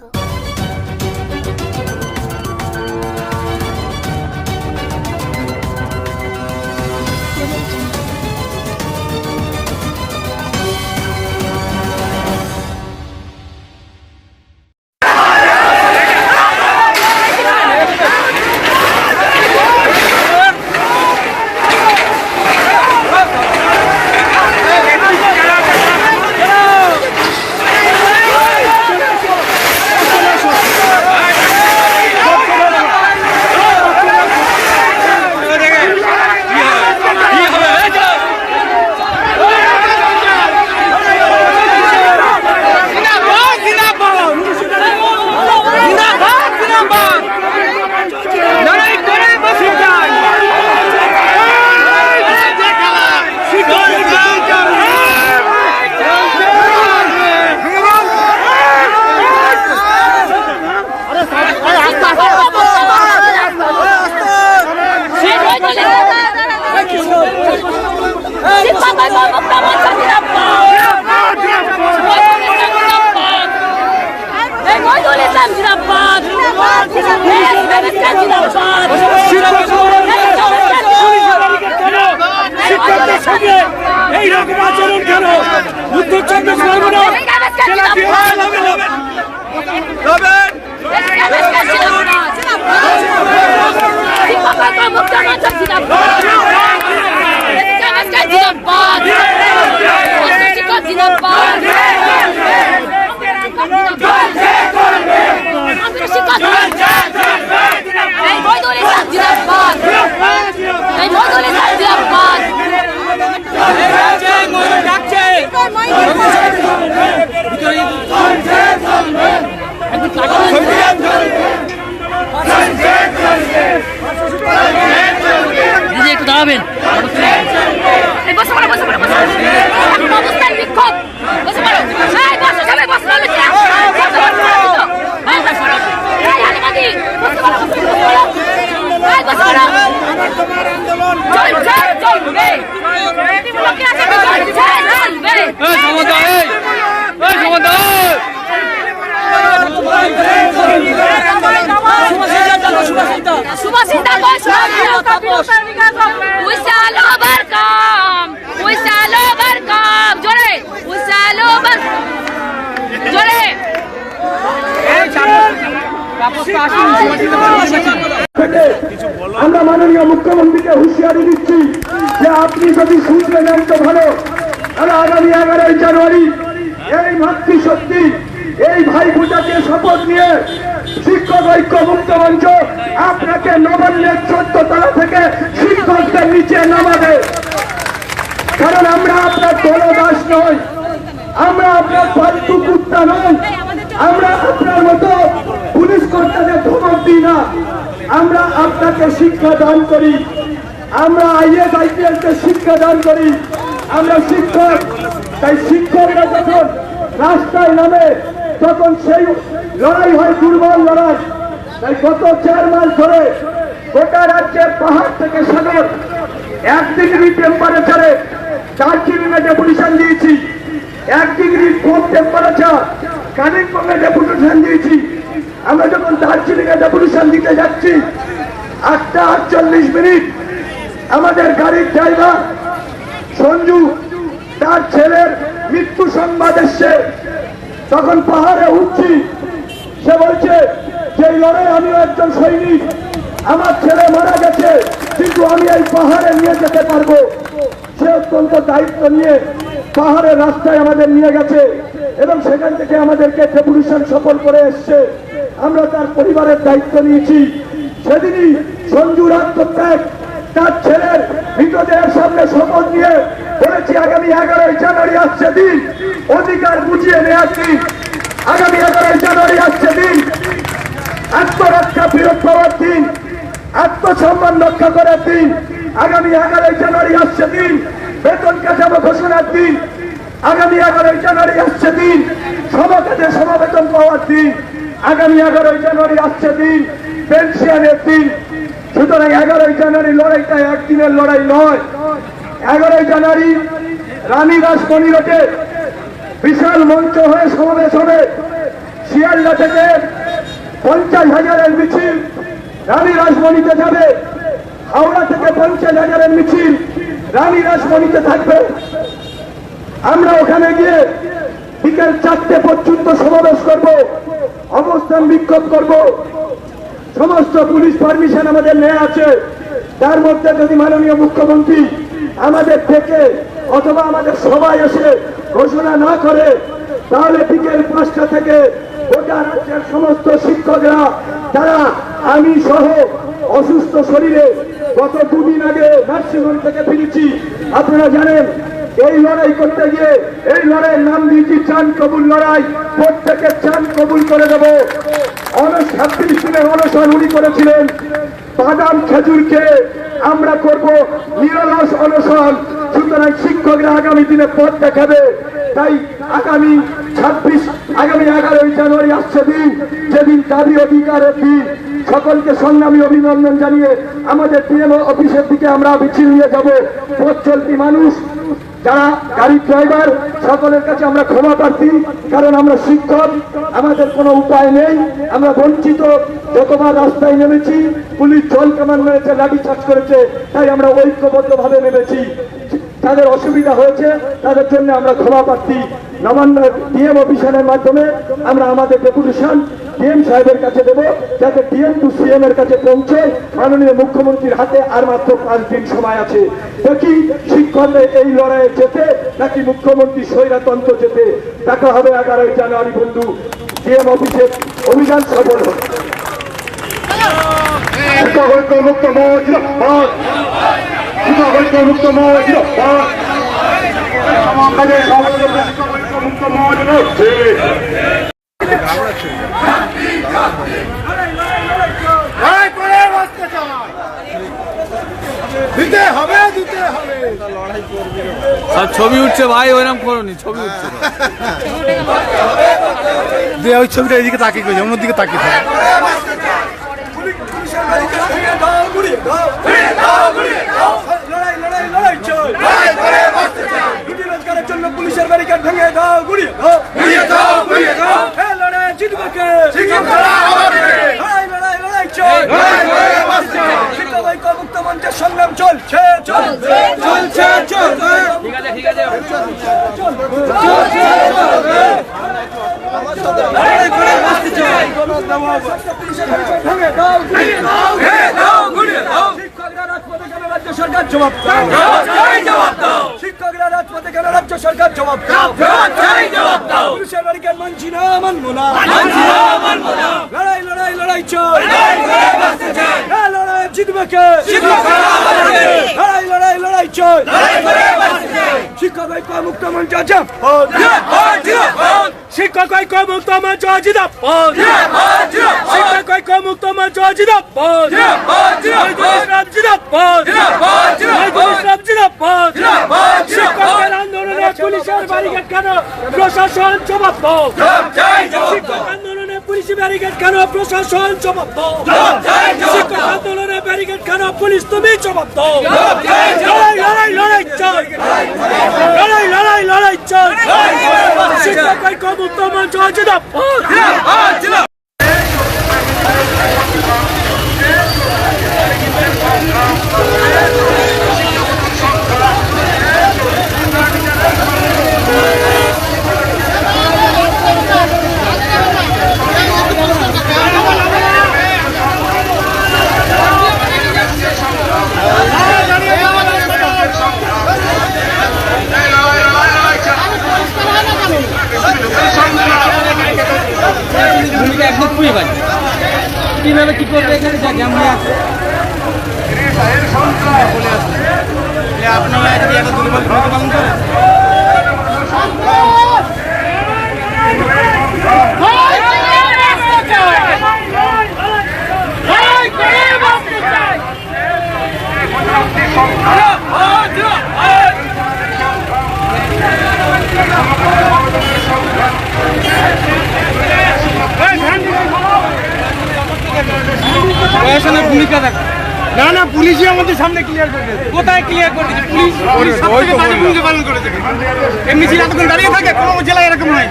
শিক্ষক নজরুল ইসলাম জিন্দাবাদ শিক্ষকদের সঙ্গে এইরকম আচরণ কেন উত্তরচন্দ্র সর্বনা শিক্ষক সুভাষিতা ঘোষ জোরে জোরে। আমরা মাননীয় মুখ্যমন্ত্রীকে হুঁশিয়ারি দিচ্ছি যে আপনি যদি শুনতে নেন তো ভালো। তাহলে আগামী এগারোই জানুয়ারি এই মাতৃশক্তি এই ভাই পূজাকে শপথ নিয়ে শিক্ষক ঐক্য মুক্ত মঞ্চ, আপনাকে নবান্নের চোদ্দ তলা থেকে শিক্ষকদের নিচে নামাবে। কারণ আমরা আপনার দলদাস নই, আমরা আপনার ফালতু কুত্তা নই, আমরা আপনার মতো পুলিশ কর্তাদের ধমক দিই না। আমরা আপনাকে শিক্ষা দান করি, আমরা আইএস আইপিএস কে শিক্ষা দান করি। আমরা শিক্ষক, তাই শিক্ষকরা যখন রাস্তায় নামে তখন সেই লড়াই হয় দুর্বল লড়াই। তাই গত চার মাস ধরে গোটা রাজ্যের পাহাড় থেকে সাগর এক ডিগ্রি টেম্পারেচারে দার্জিলিং এ ডেপুটেশন দিয়েছি, এক ডিগ্রি কম টেম্পারেচার কালিম্পং এ ডেপুটেশন দিয়েছি, আমরা যখন দার্জিলিং এ ডেপুটেশন দিতে যাচ্ছি, আটটা আটচল্লিশ মিনিট আমাদের গাড়ির ড্রাইভার সঞ্জু, তার ছেলের মৃত্যু সংবাদ এসছে। তখন পাহাড়ে উঠছি, সে বলছে যে লড়াই আমিও একজন সৈনিক, আমার ছেলে মারা গেছে, কিন্তু আমি এই পাহাড়ে নিয়ে যেতে পারব। সে অত্যন্ত দায়িত্ব নিয়ে পাহাড়ের রাস্তায় আমাদের নিয়ে গেছে এবং সেখান থেকে আমাদেরকে ডেপুটেশন সফল করে এসছে। আমরা তার পরিবারের দায়িত্ব নিয়েছি। সেদিনই সঞ্জুর আত্মত্যাগ তার ছেলের মৃতদেহের সামনে শপথ নিয়ে আগামী এগারোই জানুয়ারি আসছে দিন। অধিকার বুঝিয়ে নেওয়ার দিন। আগামী এগারোই জানুয়ারি আসছে দিন। আত্মরক্ষা ফেরত পাওয়ার দিন। আত্মসম্মান রক্ষা করার দিন। আগামী এগারোই জানুয়ারি আসছে দিন। বেতন কাঠামো ঘোষণার দিন। আগামী এগারোই জানুয়ারি আসছে দিন। সমকাজে সমবেতন পাওয়ার দিন। আগামী এগারোই জানুয়ারি আসছে দিন। পেনশনের দিন। সুতরাং এগারোই জানুয়ারি লড়াইটা একদিনের লড়াই নয়। এগারোই জানুয়ারি রানী রাসমণি রোডে বিশাল মঞ্চ হয়ে সমাবেশ হবে। শিয়ালদা থেকে পঞ্চাশ হাজারের মিছিল রানী রাজমণিতে যাবে। হাওড়া থেকে পঞ্চাশ হাজারের মিছিল রানী রাজমণিতে থাকবে। আমরা ওখানে গিয়ে বিকেল চারটে পর্যন্ত সমাবেশ করব, অবস্থান বিক্ষোভ করব। সমস্ত পুলিশ পারমিশন আমাদের নেওয়া আছে। তার মধ্যে যদি মাননীয় মুখ্যমন্ত্রী আমাদের থেকে অথবা আমাদের সবাই এসে ঘোষণা না করে, তাহলে বিকেল পাঁচটা থেকে গোটা রাজ্যের সমস্ত শিক্ষকরা, তারা আমি সহ অসুস্থ শরীরে গত দুদিন আগে নার্সিংহোম থেকে ফিরেছি। আপনারা জানেন, এই লড়াই করতে গিয়ে, এই লড়াইয়ের নাম দিয়েছি, চান কবুল লড়াই প্রত্যেকের চান কবুল করে দেব। ছাব্বিশ দিনের অনশন উনি করেছিলেন। বাদাম খেজুরকে আমরা করব নিরলস অনশন। সুতরাং শিক্ষকরা আগামী দিনে পথ দেখাবে। তাই আগামী ছাব্বিশ, আগামী এগারোই জানুয়ারি আসছে দিন। যেদিন দাবি অধিকারের দিন। সকলকে সংগ্রামী অভিনন্দন জানিয়ে আমাদের পিএমও অফিসের দিকে আমরা মিছিল নিয়ে যাব। পথ চলতি মানুষ, যারা গাড়ির ড্রাইভার, সকলের কাছে আমরা ক্ষমা প্রার্থী। কারণ আমরা শিক্ষক, আমাদের কোনো উপায় নেই। আমরা বঞ্চিত, যতবার রাস্তায় নেমেছি, পুলিশ জল কামান মেরেছে লাঠি চার্জ করেছে, তাই আমরা ঐক্যবদ্ধ ভাবে নেমেছি। তাদের অসুবিধা হয়েছে, তাদের জন্য আমরা ক্ষমা প্রার্থী নবান্ন ডিএম অফিসারের মাধ্যমে আমরা আমাদের ডেপুটেশন ডিএম সাহেবের কাছে দেবো, যাতে ডিএম টু সিএম এর কাছে পৌঁছে মাননীয় মুখ্যমন্ত্রীর হাতে আর মাত্র পাঁচ দিন সময় আছে। দেখি শিক্ষকদের এই লড়াইয়ে যেতে নাকি মুখ্যমন্ত্রী স্বৈরাতন্ত্র যেতে। দেখা হবে এগারোই জানুয়ারি, বন্ধু। ডিএম অফিসের অভিযান সফল হবে মুক্ত মুক্ত সব ছবি উঠছে ভাই, ওইরকম করনি, ছবি উঠছে। যে ওই ছবিটা এদিকে তাকিয়ে করেছে অন্য দিকে তাকিয়ে থাকে। লড়াই লড়াই লড়াই চল রুটি রোজগারের জন্য পুলিশের ব্যারিকেড ভেঙে দাও গুড়িয়ে দাও। গুড়িয়ে দাও গুড়িয়ে দাও। এ লড়াই জিতবে কে? লড়াই লড়াই লড়াই চল। লড়াই লড়াই শিক্ষক ঐক্য মুক্ত মঞ্চের সংগ্রাম চলছে চলছে চলছে চলছে। ঠিক আছে ঠিক আছে। ভেঙে দাও গুড়িয়ে দাও। ভেঙে দাও গুড়িয়ে দাও। শিক্ষকরা রাজপথে কেন রাজ্য সরকার জবাব দাও জবাব দাও রাজ্য সরকার জবাব দাও। জবাব দাও। পুলিশের ব্যারিকেড মানছি না মানবো না? লড়াই লড়াই লড়াই চল। লড়াই জিতবে কে? লড়াই লড়াই লড়াই চল। শিক্ষক মুক্ত মঞ্চ আছে। শিক্ষক ঐক্য মুক্ত মঞ্চ জিন্দাবাদ। শিক্ষক ঐক্য মুক্ত মঞ্চ জিন্দাবাদ। ইসলাম জিন্দাবাদ। ইসলাম জিন্দাবাদ। শিক্ষকের আন্দোলনে পুলিশের ব্যারিকেড কেন? প্রশাসন জবাব শিক্ষক আন্দোলনে পুলিশ ব্যারিকেড কেন? প্রশাসন জবাব দাও। শিক্ষক আন্দোলনে ব্যারিকেড কেন? পুলিশ তুমি জবাব দাও। লড়াই লড়াই লড়াই চল লড়াই লড়াই লড়াই চল শিক্ষক ঐক্য মুক্ত মঞ্চ জিন্দাবাদ। কীভাবে কি করবে এখানে কেমন আছে আপনারা দুর্বল করে বাঁচতে চাই ভয় করে বাঁচতে চাই প্রশাসনের ভূমিকা দেখা। না না পুলিশই আমাদের সামনে ক্লিয়ার করে দেবে কোথায় ক্লিয়ার করে দিচ্ছে পুলিশ পুলিশ সব থেকে বাজে ভূমিকা পালন করে দেবে এমনি ছিল এতক্ষণ দাঁড়িয়ে থাকে কোনো জেলায় এরকম হয়